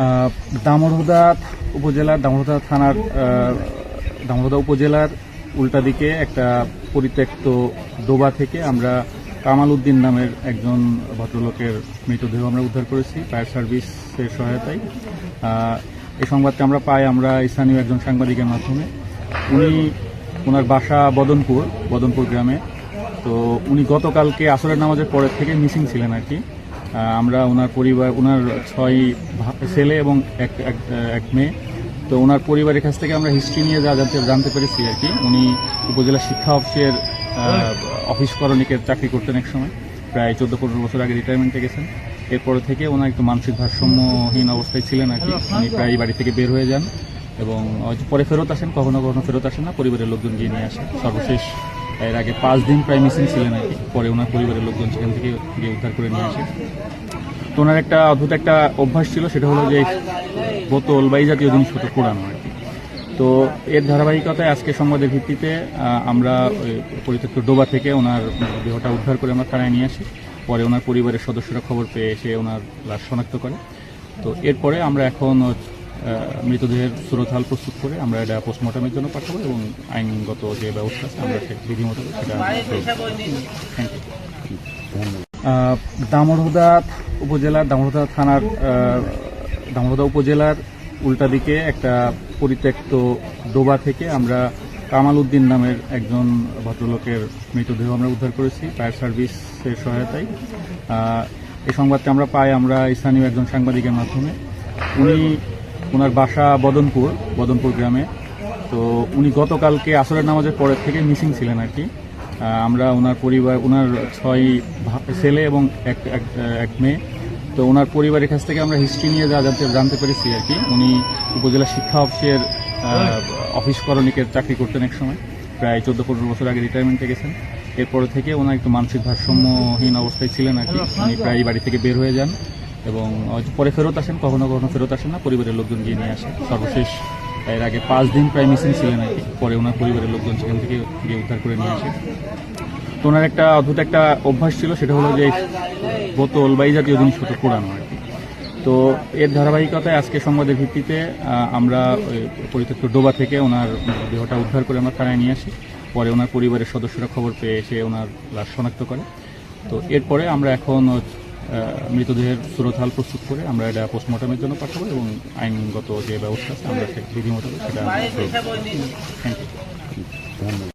আহ, দামোহদা উপজেলার দামোহদা থানার আহ, দামোহদা উপজেলার উল্টা দিকে একটা পরিত্যক্ত ডোবা থেকে আমরা কামাল উদ্দিন নামের একজন ভদ্রলোকের মৃতদেহ আমরা উদ্ধার করেছি। ফায়ার সার্ভিসের সহায়তায়। এই সংবাদটা আমরা পাই আমরা স্থানীয় একজন সাংবাদিকের মাধ্যমে। উনি ওনার বাসা বদনপুর বদনপুর গ্রামে। তো উনি গতকালকে আসরের নামাজের পরের থেকে মিসিং ছিলেন আর কি। আমরা ওনার পরিবার, ওনার ছয় ছেলে এবং এক, এক- মেয়ে। তো ওনার পরিবারের কাছ থেকে আমরা হিস্ট্রি নিয়ে যা জানতে জানতে পেরেছি আর কি। উনি উপজেলা শিক্ষা অফিসের অফিস করণিকের চাকরি করতেন এক সময়। প্রায় চোদ্দ পনেরো বছর আগে রিটায়ারমেন্টে গেছেন। এরপর থেকে ওনার একটু মানসিক ভারসাম্যহীন অবস্থায় ছিলেন আর কি। উনি প্রায় বাড়ি থেকে বের হয়ে যান এবং পরে ফেরত আসেন, কখনো কখনো ফেরত আসেন না। পরিবারের লোকজন গিয়ে নিয়ে আসেন। সর্বশেষ এর আগে পাঁচ দিন প্রায় মিসিং ছিলেন আর পরে ওনার পরিবারের লোকজন সেখান থেকে গিয়ে উদ্ধার করে নিয়ে আসে। তো ওনার একটা অদ্ভুত একটা অভ্যাস ছিল, সেটা হলো যে বোতল বা এই জাতীয় জিনিসপত্র পোড়ানো আর কি। তো এর ধারাবাহিকতায় আজকে সংবাদের ভিত্তিতে আমরা পরিত্যক্ত ডোবা থেকে ওনার দেহটা উদ্ধার করে আমরা থানায় নিয়ে আসি। পরে ওনার পরিবারের সদস্যরা খবর পেয়ে এসে ওনার লাশ শনাক্ত করে। তো এরপরে আমরা এখন মৃতদেহের সুরতহাল প্রস্তুত করে আমরা এটা পোস্টমর্টমের জন্য পাঠাবো এবং আইনগত যে ব্যবস্থা আছে আমরা বিধি মতো সেটা দামোহদা উপজেলার দামোহদা থানার আহ, দামোহদা উপজেলার উল্টা দিকে একটা পরিত্যক্ত ডোবা থেকে আমরা কামাল উদ্দিন নামের একজন ভদ্রলোকের মৃতদেহ আমরা উদ্ধার করেছি ফায়ার সার্ভিসের সহায়তায়। এই সংবাদটা আমরা পাই আমরা স্থানীয় একজন সাংবাদিকের মাধ্যমে। উনি ওনার বাসা বদনপুর বদনপুর গ্রামে। তো উনি গতকালকে আসরের নামাজের পরের থেকে মিসিং ছিলেন আর কি। আমরা ওনার পরিবার, ওনার ছয় ছেলে এবং এক- এক মেয়ে। তো ওনার পরিবারের কাছ থেকে আমরা হিস্ট্রি নিয়ে যা জানতে জানতে পেরেছি আর কি। উনি উপজেলা শিক্ষা অফিসের অফিস করণিকের চাকরি করতেন এক সময়। প্রায় চোদ্দ পনেরো বছর আগে রিটায়ারমেন্টে গেছেন। এরপর থেকে ওনার একটু মানসিক ভারসাম্যহীন অবস্থায় ছিলেন আর কি। উনি প্রায় বাড়ি থেকে বের হয়ে যান। এবং হয়তো পরে ফেরত আসেন, কখনো কখনো ফেরত আসেন না, পরিবারের লোকজন গিয়ে নিয়ে আসে সর্বশেষ এর আগে পাঁচ দিন প্রায় মিসিং ছিলেন আর কি। পরে ওনার পরিবারের লোকজন সেখান থেকে গিয়ে উদ্ধার করে নিয়ে আসে তো ওনার একটা অদ্ভুত একটা অভ্যাস ছিল, সেটা হলো যে বোতল বা এই জাতীয় জিনিসপত্র পোড়ানো আর কি। তো এর ধারাবাহিকতায় আজকে সংবাদের ভিত্তিতে আমরা পরিত্যক্ত ডোবা থেকে ওনার দেহটা উদ্ধার করে আমরা থানায় নিয়ে আসি। পরে ওনার পরিবারের সদস্যরা খবর পেয়ে এসে ওনার লাশ শনাক্ত করে। তো এরপরে আমরা এখন মৃতদেহের সুরতহাল প্রস্তুত করে আমরা এটা পোস্টমর্টমের জন্য পাঠাবো এবং আইনগত যে ব্যবস্থা আছে আমরা সেটা বিধি মতো সেটা থ্যাংক ইউ